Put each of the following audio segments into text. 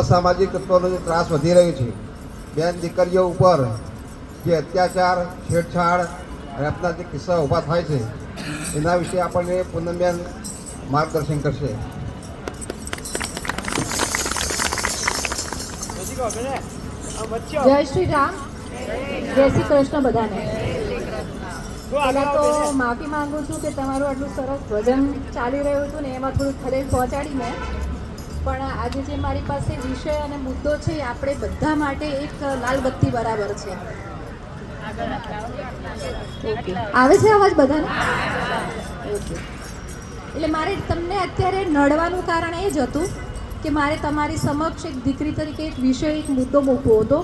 અસામાજિક તત્વોનો જે ત્રાસ વધી રહ્યો છે, બેન દીકરીઓ ઉપર જે અત્યાચાર, છેડછાડ, રેપના જે કિસ્સા ઊભા થાય છે, એના વિશે આપણને પૂનમબેન માર્ગદર્શન કરશે. જય શ્રી રામ. જય શ્રી કૃષ્ણ બધાને. તો માફી માંગુ છું કે તમારું આટલું સરસ ભજન ચાલી રહ્યું હતું ને, એમાં થોડું ખલેલ પહોંચાડી મેં. પણ આજે જે મારી પાસે વિષય અને મુદ્દો છે એ આપણે બધા માટે એક લાલ બત્તી બરાબર છે. ઓકે આવે છે અવાજ બધાને? ઓકે એટલે મારે તમને અત્યારે નડવાનું કારણ એ જ હતું કે મારે તમારી સમક્ષ એક દીકરી તરીકે એક વિષય એક મુદ્દો મૂકવો હતો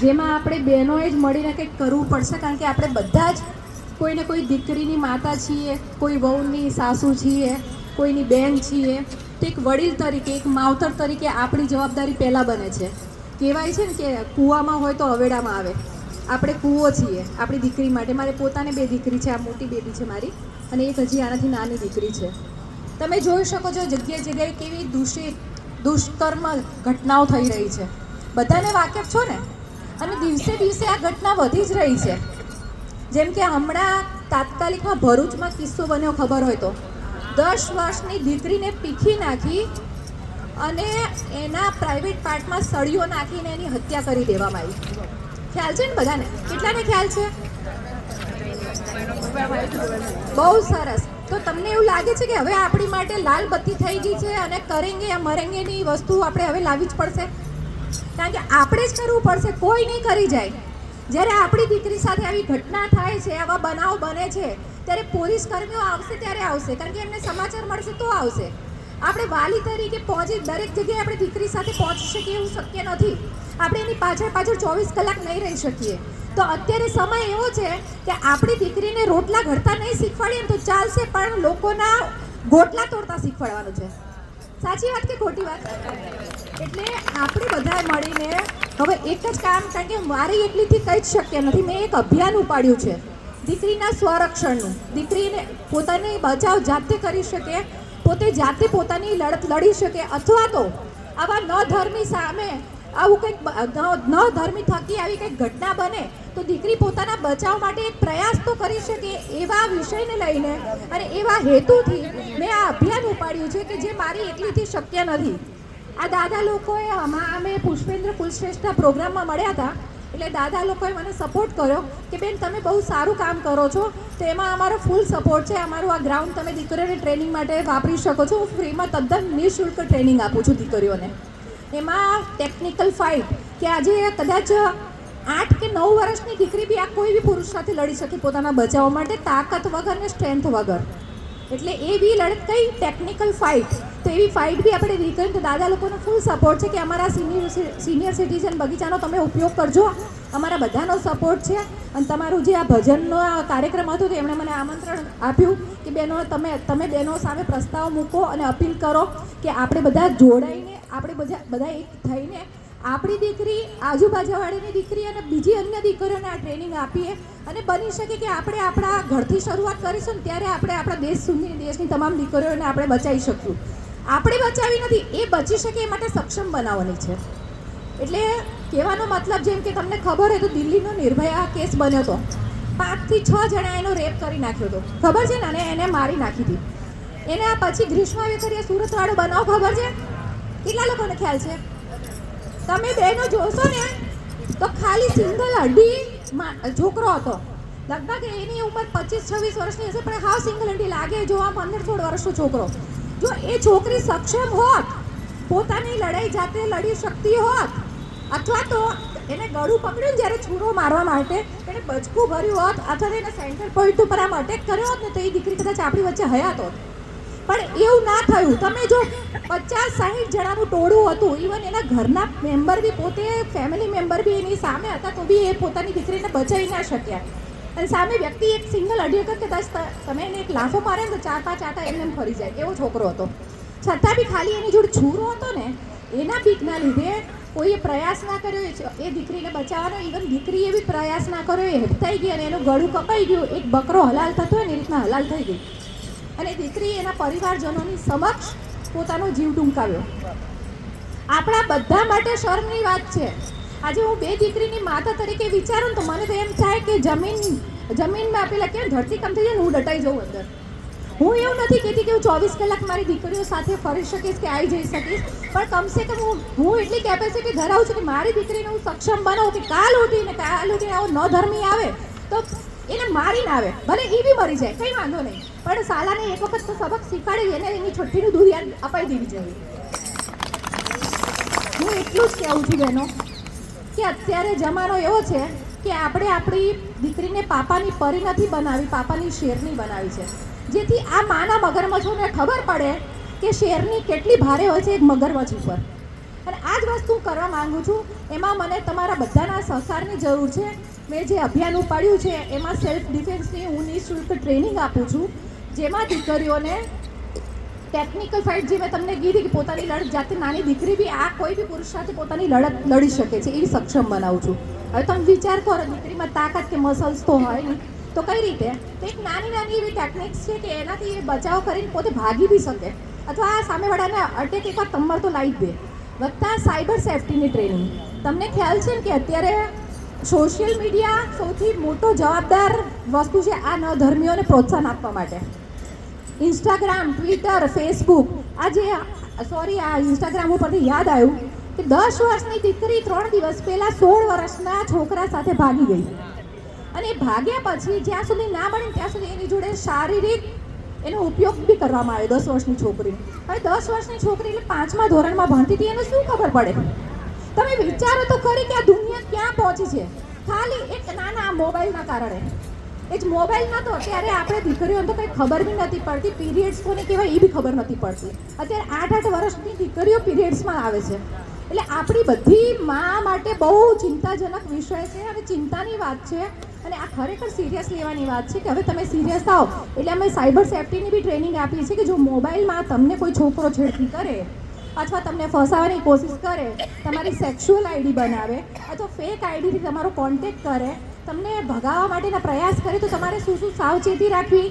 જેમાં આપણે બહેનોએ જ મળીને કંઈક કરવું પડશે કારણ કે આપણે બધા જ કોઈને કોઈ દીકરીની માતા છીએ કોઈ વહુની સાસુ છીએ કોઈની બેન છીએ. તો એક વડીલ તરીકે, એક માવતર તરીકે આપણી જવાબદારી પહેલાં બને છે. કહેવાય છે ને કે કૂવામાં હોય તો અવેડામાં આવે. આપણે કૂવો છીએ, આપણી દીકરી માટે. મારે પોતાને બે દીકરી છે, આ મોટી બેબી છે મારી. અને એક હજી આનાથી નાની દીકરી છે. તમે જોઈ શકો છો જગ્યાએ જગ્યાએ કેવી દૂષિત, દુષ્કર્મ ઘટનાઓ થઈ રહી છે. બધાને વાકેફ છો ને? અને દિવસે દિવસે આ ઘટના વધી જ રહી છે. જેમ કે હમણાં તાત્કાલિકમાં ભરૂચમાં કિસ્સો બન્યો ખબર હોય તો. દસ વર્ષની દીકરીને પીખી નાખી અને એના પ્રાઇવેટ પાર્ટમાં સળીઓ નાખીને એની હત્યા કરી દેવામાં આવી. ખ્યાલ છે ને બધાને? કેટલાને ખ્યાલ છે? બહુ સરસ. તો તમને એવું લાગે છે કે હવે આપણી માટે લાલ બત્તી થઈ ગઈ છે અને કરેંગે યા મરેંગેની વસ્તુ આપણે હવે લાવવી જ પડશે? કારણ કે આપણે જ કરવું પડશે, કોઈ નહીં કરી જાય. જ્યારે આપણી દીકરી સાથે આવી ઘટના થાય છે, આવા બનાવ બને છે ત્યારે પોલીસ કર્મીઓ આવશે ત્યારે આવશે. કારણ કે એમને સમાચાર મળશે તો આવશે. આપણે વાલી તરીકે પહોંચી દરેક જગ્યાએ આપણે દીકરી સાથે પહોંચી શકીએ એવું શક્ય નથી. આપણે એની પાછળ પાછળ ચોવીસ કલાક નહીં રહી શકીએ. તો અત્યારે સમય એવો છે કે આપણી દીકરીને રોટલા ઘડતા નહીં શીખવાડીએ તો ચાલશે, પણ લોકોના ગોટલા તોડતા શીખવાડવાનું છે. સાચી વાત કે ખોટી વાત? એટલે આપણે બધા મળીને હવે એક જ કામ, કારણ કે મારી એકલીથી કંઈ જ શક્ય નથી. મેં એક અભિયાન ઉપાડ્યું છે. દીકરીના સ્વરક્ષણનું. દીકરીને પોતાની બચાવ જાતે કરી શકે, પોતે જાતે પોતાની લડત લડી શકે અથવા તો આવા ન ધર્મી સામે આવું કંઈક ન ધર્મી થકી આવી કંઈક ઘટના બને, તો દીકરી પોતાના બચાવ માટે એક પ્રયાસ તો કરી શકે એવા વિષયને લઈને અને એવા હેતુથી મેં આ અભિયાન ઉપાડ્યું છે કે જે મારી એકલીથી શક્ય નથી. આ દાદા લોકોએ અમે પુષ્પેન્દ્ર કુલશ્રેષ્ઠના પ્રોગ્રામમાં મળ્યા હતા. એટલે દાદા લોકોએ મને સપોર્ટ કર્યો કે બેન તમે બહુ સારું કામ કરો છો, તો એમાં અમારો ફૂલ સપોર્ટ છે. અમારું આ ગ્રાઉન્ડ તમે દીકરીઓને ટ્રેનિંગ માટે વાપરી શકો છો. હું ફ્રીમાં તદ્દન નિઃશુલ્ક ટ્રેનિંગ આપું છું દીકરીઓને. એમાં ટેકનિકલ ફાઇટ કે આજે કદાચ આઠ કે નવ વર્ષની દીકરી બી આ કોઈ બી પુરુષ સાથે લડી શકે પોતાના બચાવ માટે, તાકાત વગર ને સ્ટ્રેન્થ વગર. એટલે એ બી લડત કઈ ટેકનિકલ ફાઇટ તો એવી ફાઇટ બી આપણે દીકરી તો દાદા લોકોનો ફૂલ સપોર્ટ છે કે અમારા સિનિયર સિનિયર સિટીઝન બગીચાનો તમે ઉપયોગ કરજો. અમારા બધાનો સપોર્ટ છે. અને તમારું જે આ ભજનનો આ કાર્યક્રમ હતો તો એમણે મને આમંત્રણ આપ્યું કે બહેનો તમે તમે બહેનો સામે પ્રસ્તાવ મૂકો અને અપીલ કરો કે આપણે બધા જોડાઈને, આપણે બધા બધા એક થઈને આપણી દીકરી આજુબાજુવાળીની દીકરી અને બીજી અન્ય દીકરીઓને આ ટ્રેનિંગ આપીએ અને બની શકે કે આપણે આપણા ઘરથી શરૂઆત કરીશું ને ત્યારે આપણે આપણા દેશ સુધી દેશની તમામ દીકરીઓને આપણે બચાવી શકશું. આપણે બચાવી નથી, એ બચી શકે એ માટે સક્ષમ બનાવવાની છે. એટલે કહેવાનો મતલબ જેમ કે તમને ખબર હોય તો દિલ્હીનો નિર્ભયા કેસ બન્યો હતો. પાંચથી છ જણા એનો રેપ કરી નાખ્યો હતો. ખબર છે ને? અને એને મારી નાખી હતી. એને આ પછી ગ્રીષ્મા કરીએ સુરતવાળો બનાવ, ખબર છે? કેટલા લોકોને ખ્યાલ છે? તમે બેનો જોશો ને, તો ખાલી સિંગલ અઢી છોકરો હતો. લગભગ એની ઉંમર પચીસ છવ્વીસ વર્ષની હશે, પણ હાવ સિંગલ અઢી લાગે જો આ પંદર સોળ વર્ષનો છોકરો. જો એ છોકરી સક્ષમ હોત, પોતાની લડાઈ જાતે લડી શકતી હોત, અથવા તો એને ગળું પકડ્યું જ્યારે છૂરો મારવા માટે એને બચકું ભર્યું હોત, અથવા તો એને સેન્ટર પોઈન્ટ ઉપર આમ અટેક કર્યો હોત ને, તો એ દીકરી કદાચ આપણી વચ્ચે હયાત હોત. પણ એવું ના થયું. તમે જો પચાસ સાહીઠ જણાનું ટોળું હતું ઇવન એના ઘરના મેમ્બર બી પોતે ફેમિલી મેમ્બર બી એની સામે હતા, તો બી એ પોતાની દીકરીને બચાવી ના શક્યા. અને સામે વ્યક્તિ એક સિંગલ અઢી વખત કદાચ તમે એને એક લાફો મારે ને તો ચાર પાંચ આટા એમને ફરી જાય. એવો છોકરો હતો. છતાં બી ખાલી એની જોડે છૂરો હતો ને, એના બીકના લીધે કોઈએ પ્રયાસ ના કર્યો, એ દીકરીને બચાવવાનો ઇવન દીકરીએ બી પ્રયાસ ના કર્યો, એ હેપતાઈ ગઈ અને એનું ગળું કપાઈ ગયું, એક બકરો હલાલ થતો હોય ને એ રીતના હલાલ થઈ ગઈ. અને દીકરી એના પરિવારજનોની સમક્ષ પોતાનો જીવ ટૂંકાવ્યો આપણા બધા માટે શર્મની વાત છે. આજે હું બે દીકરીની માતા તરીકે વિચારું તો મને તો એમ થાય કે જમીન, જમીનમાં આપેલા કેમ ધરતીકંપ થઈ જાય હું ડટાઈ જાઉં અંદર. હું એવું નથી કહેતી કે હું ચોવીસ કલાક મારી દીકરીઓ સાથે ફરી શકીશ કે આવી જઈ શકીશ. પણ કમસે કમ હું હું એટલી કેપેસિટી ધરાવું છું કે મારી દીકરીને હું સક્ષમ બનાવું કે કાલ ઉઠીને કાલ ઉઠીને આવો ન ધર્મી આવે તો એને મારીને આવે. ભલે એ બી મરી જાય, કંઈ વાંધો નહીં. પણ સાલાને એક વખત તો સબક શીખવાડી એને એની છઠ્ઠીનું દુરિયાન અપાઈ દેવી જોઈએ. હું એટલું જ કહેવું છું બહેનો, કે અત્યારે જમાનો એવો છે કે આપણે આપણી દીકરીને પાપાની પરી નથી બનાવી, પાપાની શેરની બનાવી છે. જેથી આ માના મગરમચ્છોને ખબર પડે કે શેરની કેટલી ભારે હોય છે એક મગરમચ્છ ઉપર. અને આ જ વસ્તુ કરવા માંગુ છું. એમાં મને તમારા બધાના સહકારની જરૂર છે. મેં જે અભિયાન ઉપાડ્યું છે, એમાં સેલ્ફ ડિફેન્સની હું નિઃશુલ્ક ટ્રેનિંગ આપું છું. જેમાં દીકરીઓને ટેકનિકલ ફાઇટ જે મેં તમને કીધી કે પોતાની લડત જાતે નાની દીકરી બી, આ કોઈ બી પુરુષ સાથે પોતાની લડત લડી શકે છે એવી સક્ષમ બનાવું છું. હવે તમે વિચાર કરો, દીકરીમાં તાકાત કે મસલ્સ તો હોય ને તો કઈ રીતે? તો એક નાની નાની એવી ટેકનિક્સ છે કે એનાથી એ બચાવ કરીને પોતે ભાગી બી શકે. અથવા આ સામેવાળાને અટેક એકવાર તમર તો લાવી દે. વત્તા સાયબર સેફ્ટીની ટ્રેનિંગ. તમને ખ્યાલ છે કે અત્યારે સોશિયલ મીડિયા સૌથી મોટો જવાબદાર વસ્તુ છે આ નવધર્મીઓને પ્રોત્સાહન આપવા માટે. ઇન્સ્ટાગ્રામ ટ્વિટર ફેસબુક આ જે સોરી આ ઇન્સ્ટાગ્રામ ઉપરથી યાદ આવ્યું કે દસ વર્ષની દીકરી ત્રણ દિવસ પહેલાં સોળ વર્ષના છોકરા સાથે ભાગી ગઈ. અને ભાગ્યા પછી જ્યાં સુધી ના મળે ત્યાં સુધી એની જોડે શારીરિક એનો ઉપયોગ બી કરવામાં આવ્યો દસ વર્ષની છોકરીને. હવે દસ વર્ષની છોકરી એટલે પાંચમા ધોરણમાં ભણતી હતી, એને શું ખબર પડે? તમે વિચારો તો ખરી કે આ દુનિયા ક્યાં પહોંચી છે? ખાલી એક નાના મોબાઈલના કારણે. એ જ મોબાઈલ નહોતો ત્યારે આપણે દીકરીઓને તો કંઈ ખબર બી નથી પડતી. પીરિયડ્સ કોને કહેવાય એ બી ખબર નથી પડતી. અત્યારે આઠ આઠ વર્ષની દીકરીઓ પીરિયડ્સમાં આવે છે. એટલે આપણી બધી મા માટે બહુ ચિંતાજનક વિષય છે અને ચિંતાની વાત છે અને આ ખરેખર સિરિયસ લેવાની વાત છે કે હવે તમે સિરિયસ થાઓ. એટલે અમે સાયબર સેફ્ટીની બી ટ્રેનિંગ આપીએ છીએ કે જો મોબાઈલમાં તમને કોઈ છોકરો છેડતી કરે, અથવા તમને ફસાવાની કોશિશ કરે, તમારી સેક્સ્યુઅલ આઈડી બનાવે, અથવા ફેક આઈડીથી તમારો કોન્ટેક્ટ કરે, તમને ભગાવવા માટેના પ્રયાસ કરે, તો તમારે શું શું સાવચેતી રાખવી?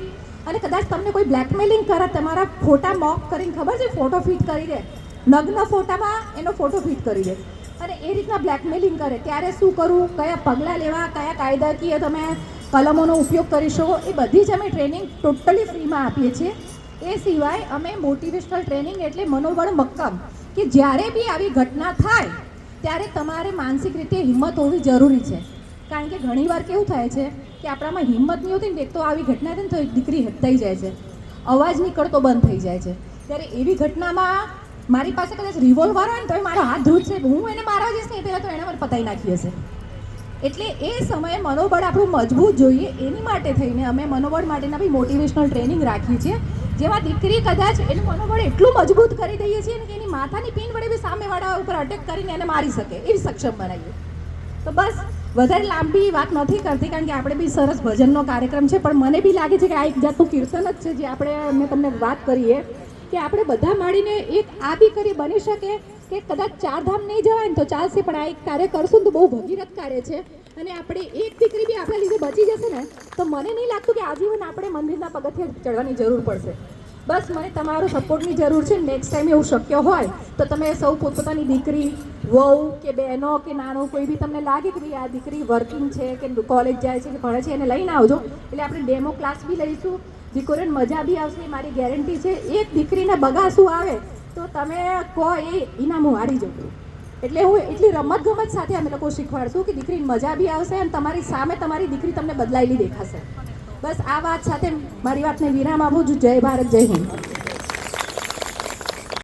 અને કદાચ તમને કોઈ બ્લેકમેલિંગ કરે, તમારા ફોટા મોક કરીને ખબર છે? ફોટો ફિટ કરી દે. નગ્ન ફોટામાં એનો ફોટો ફિટ કરી દે. અને એ રીતના બ્લેકમેલિંગ કરે. ત્યારે શું કરવું કયા પગલાં લેવા? કયા કાયદાકીય તમે કલમોનો ઉપયોગ કરી શકો? એ બધી જ અમે ટ્રેનિંગ ટોટલી ફ્રીમાં આપીએ છીએ. એ સિવાય અમે મોટિવેશનલ ટ્રેનિંગ એટલે મનોબળ મક્કમ. કે જ્યારે બી આવી ઘટના થાય, ત્યારે તમારે માનસિક રીતે હિંમત હોવી જરૂરી છે. કારણ કે ઘણીવાર કેવું થાય છે કે આપણામાં હિંમત નહીં હોતી ને એક તો આવી ઘટના થાય ને તો દીકરી થઈ જાય છે. અવાજ નીકળતો બંધ થઈ જાય છે. ત્યારે એવી ઘટનામાં મારી પાસે કદાચ રિવોલ્વર હોય ને તો મારો હાથ ધ્રુજશે હું એને મારવા જઈશ ને પહેલાં તો એને મને પતાઈ નાખી હશે. એટલે એ સમયે મનોબળ આપણું મજબૂત જોઈએ એની માટે થઈને અમે મનોબળ માટેના બી મોટિવેશનલ ટ્રેનિંગ રાખીએ છીએ. જેમાં દીકરી કદાચ એનું મનોબળ એટલું મજબૂત કરી દઈએ છીએ ને કે એની માથાની પીન વડે બી સામેવાળા ઉપર અટેક કરીને એને મારી શકે એવી સક્ષમ બનાવીએ. તો બસ, વધારે લાંબી વાત નથી કરતી કારણ કે આપણે બી સરસ ભજનનો કાર્યક્રમ છે. પણ મને બી લાગે છે કે આ એક જાતનું કીર્તન જ છે જે આપણે, મેં તમને વાત કરીએ કે આપણે બધા મળીને એક આ બી કરી બની શકે કે કદાચ ચાર ધામ નહીં જવાય ને તો ચાલશે, પણ આ એક કાર્ય કરશું ને તો બહુ ભગીરથ કાર્ય છે. અને આપણે એક દીકરી બી આપણા લીધે બચી જશે ને, તો મને નહીં લાગતું કે આજીવન આપણે મંદિરના પગથિયે ચડવાની જરૂર પડશે. બસ મને તમારો સપોર્ટની જરૂર છે. નેક્સ્ટ ટાઈમ એવું શક્ય હોય, તો તમે સૌ પોતપોતાની દીકરી, વહુ કે બહેનો કે નાનો કોઈ બી તમને લાગે કે ભાઈ આ દીકરી વર્કિંગ છે કે કોલેજ જાય છે કે ભણે છે એને લઈને આવજો. એટલે આપણે ડેમો ક્લાસ બી લઈશું. દીકરીઓને મજા બી આવશે મારી ગેરંટી છે. એક દીકરીને બગાસું આવે, તો તમે કહો એ ઇનામ હું હારી જવું એટલે હું એટલી રમત ગમત સાથે અમે લોકો શીખવાડશું કે દીકરીને મજા બી આવશે અને તમારી સામે તમારી દીકરી તમને બદલાયેલી દેખાશે. બસ આ વાત સાથે મારી વાતને વિરામ આપું છું. જય ભારત, જય હિન્દ.